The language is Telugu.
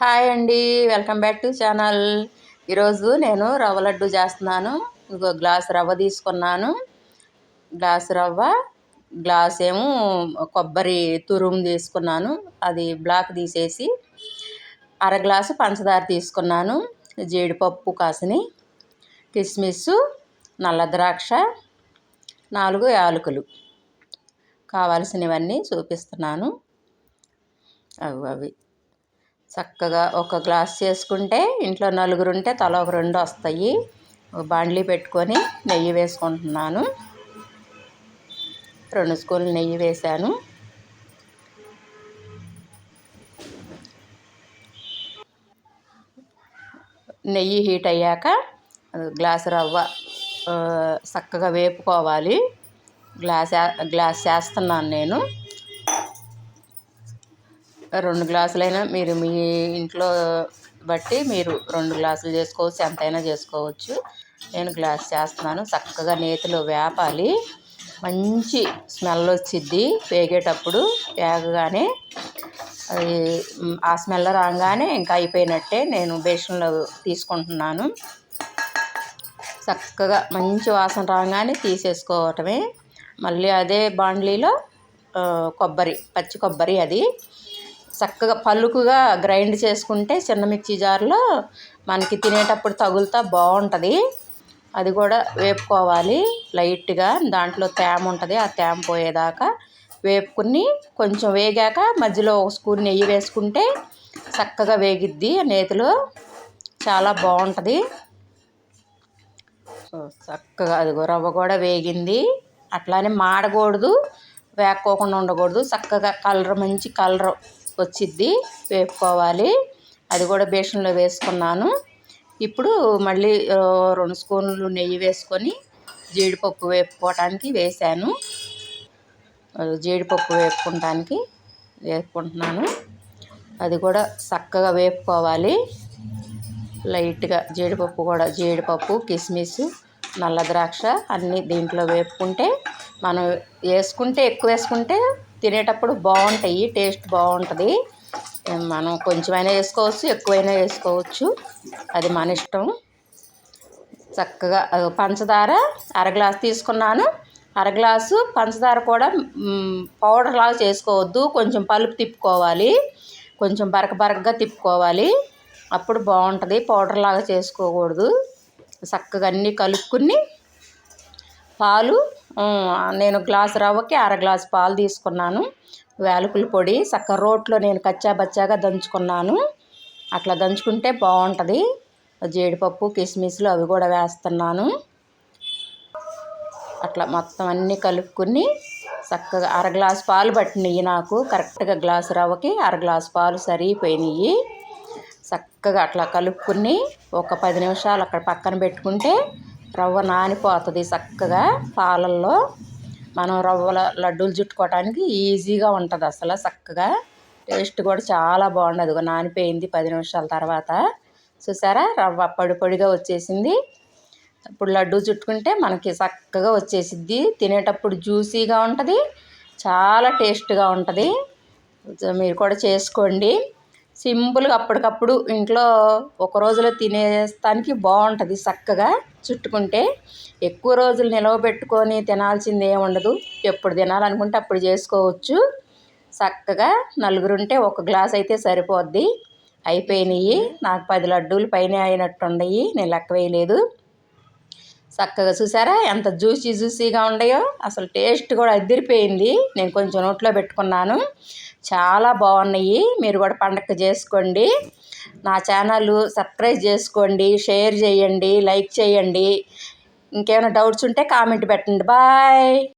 హాయ్ అండి వెల్కమ్ బ్యాక్ టు ఛానల్. ఈరోజు నేను రవ్వ లడ్డు చేస్తున్నాను. ఇంకో గ్లాస్ రవ్వ తీసుకున్నాను. గ్లాస్ రవ్వ గ్లాస్ ఏమో కొబ్బరి తురుము తీసుకున్నాను. అది బ్లాక్ తీసేసి అర గ్లాసు పంచదార తీసుకున్నాను. జీడిపప్పు కాసిని కిస్మిస్ నల్ల ద్రాక్ష నాలుగు యాలకులు కావాల్సినవన్నీ చూపిస్తున్నాను. అవి అవి చక్కగా ఒక గ్లాస్ చేసుకుంటే ఇంట్లో నలుగురు ఉంటే తల ఒక రెండు వస్తాయి. బాండ్లీ పెట్టుకొని నెయ్యి వేసుకుంటున్నాను. రెండు స్పూన్లు నెయ్యి వేశాను. నెయ్యి హీట్ అయ్యాక గ్లాస్ రవ్వ చక్కగా వేపుకోవాలి. గ్లాస్ గ్లాస్ చేస్తున్నాను నేను. రెండు గ్లాసులైనా మీరు మీ ఇంట్లో బట్టి మీరు రెండు గ్లాసులు చేసుకోవచ్చు ఎంతైనా చేసుకోవచ్చు. నేను గ్లాస్ చేస్తున్నాను. చక్కగా నేతిలో వేపాలి. మంచి స్మెల్ వచ్చిద్ది. వేగేటప్పుడు వేగగానే అది ఆ స్మెల్ రాగానే ఇంకా అయిపోయినట్టే నేను బేషన్లో తీసుకుంటున్నాను. చక్కగా మంచి వాసన రాగానే తీసేసుకోవటమే. మళ్ళీ అదే బాండ్లీలో కొబ్బరి పచ్చి కొబ్బరి అది. చక్కగా పలుకుగా గ్రైండ్ చేసుకుంటే చిన్న మిక్సీ జార్లో మనకి తినేటప్పుడు తగులుతా బాగుంటుంది. అది కూడా వేపుకోవాలి. లైట్గా దాంట్లో తేమ ఉంటుంది. ఆ తేమ పోయేదాకా వేపుకుని కొంచెం వేగాక మధ్యలో ఒక స్పూన్ నెయ్యి వేసుకుంటే చక్కగా వేగిద్ది. నేతిలో చాలా బాగుంటుంది. చక్కగా అది రవ్వ కూడా వేగింది. అట్లానే మాడకూడదు వేక్కోకుండా ఉండకూడదు. చక్కగా కలర్ మంచి కలర్ వచ్చిద్ది వేపుకోవాలి. అది కూడా బేషన్లో వేసుకున్నాను. ఇప్పుడు మళ్ళీ రెండు స్పూన్లు నెయ్యి వేసుకొని జీడిపప్పు వేపుకోవటానికి వేసాను. జీడిపప్పు వేపుకోవటానికి వేపుకుంటున్నాను. అది కూడా చక్కగా వేపుకోవాలి. లైట్గా జీడిపప్పు కూడా జీడిపప్పు కిస్మిస్ నల్ల ద్రాక్ష అన్నీ దీంట్లో వేపుకుంటే మనం వేసుకుంటే ఎక్కువ వేసుకుంటే తినేటప్పుడు బాగుంటాయి టేస్ట్ బాగుంటుంది. మనం కొంచెమైనా వేసుకోవచ్చు ఎక్కువైనా వేసుకోవచ్చు. అది మన ఇష్టం. చక్కగా పంచదార అర గ్లాస్ తీసుకున్నాను. అర గ్లాసు పంచదార కూడా పౌడర్ లాగా చేసుకోవద్దు. కొంచెం పలుపు తిప్పుకోవాలి. కొంచెం బరక బరకగా తిప్పుకోవాలి. అప్పుడు బాగుంటుంది. పౌడర్ లాగా చేసుకోకూడదు. చక్కగా అన్నీ కలుపుకుని పాలు నేను గ్లాస్ రవ్వకి అర గ్లాస్ పాలు తీసుకున్నాను. వేలకుల పొడి చక్క రోట్లో నేను కచ్చా బచ్చాగా దంచుకున్నాను. అట్లా దంచుకుంటే బాగుంటుంది. జీడిపప్పు కిస్మిస్లు అవి కూడా వేస్తున్నాను. అట్లా మొత్తం అన్నీ కలుపుకుని చక్కగా అర గ్లాస్ పాలు పట్టినాయి నాకు. కరెక్ట్గా గ్లాసు రవ్వకి అర గ్లాస్ పాలు సరిపోయినాయి. చక్కగా అట్లా కలుపుకుని ఒక పది నిమిషాలు అక్కడ పక్కన పెట్టుకుంటే రవ్వ నానిపోతుంది చక్కగా పాలల్లో. మనం రవ్వల లడ్డూలు చుట్టుకోవటానికి ఈజీగా ఉంటుంది అసలు చక్కగా. టేస్ట్ కూడా చాలా బాగుండదు. నానిపోయింది పది నిమిషాల తర్వాత. చూసారా? రవ్వ పొడి పొడిగా వచ్చేసింది. ఇప్పుడు లడ్డు చుట్టుకుంటే మనకి చక్కగా వచ్చేసిద్ది. తినేటప్పుడు జ్యూసీగా ఉంటుంది. చాలా టేస్ట్గా ఉంటుంది. మీరు కూడా చేసుకోండి. సింపుల్గా అప్పటికప్పుడు ఇంట్లో ఒక రోజులో తినేస్తానికి బాగుంటుంది చక్కగా చుట్టుకుంటే. ఎక్కువ రోజులు నిలవ పెట్టుకొని తినాల్సింది ఏమి ఉండదు. ఎప్పుడు తినాలనుకుంటే అప్పుడు చేసుకోవచ్చు. చక్కగా నలుగురు ఉంటే ఒక గ్లాస్ అయితే సరిపోద్ది. అయిపోయినాయి. నాకు పది లడ్డూలు పైన అయినట్టున్నాయి నేను లెక్క వేయలేదు. చక్కగా చూసారా? ఎంత జ్యూసీ జ్యూసీగా ఉన్నాయో అసలు టేస్ట్ కూడా అదిరిపోయింది. నేను కొంచెం నోట్లో పెట్టుకున్నాను. చాలా బాగున్నాయి. మీరు కూడా పండగ చేసుకోండి. నా ఛానల్ సబ్స్క్రైబ్ చేసుకోండి. షేర్ చేయండి. లైక్ చేయండి. ఇంకేమైనా డౌట్స్ ఉంటే కామెంట్ పెట్టండి. బాయ్.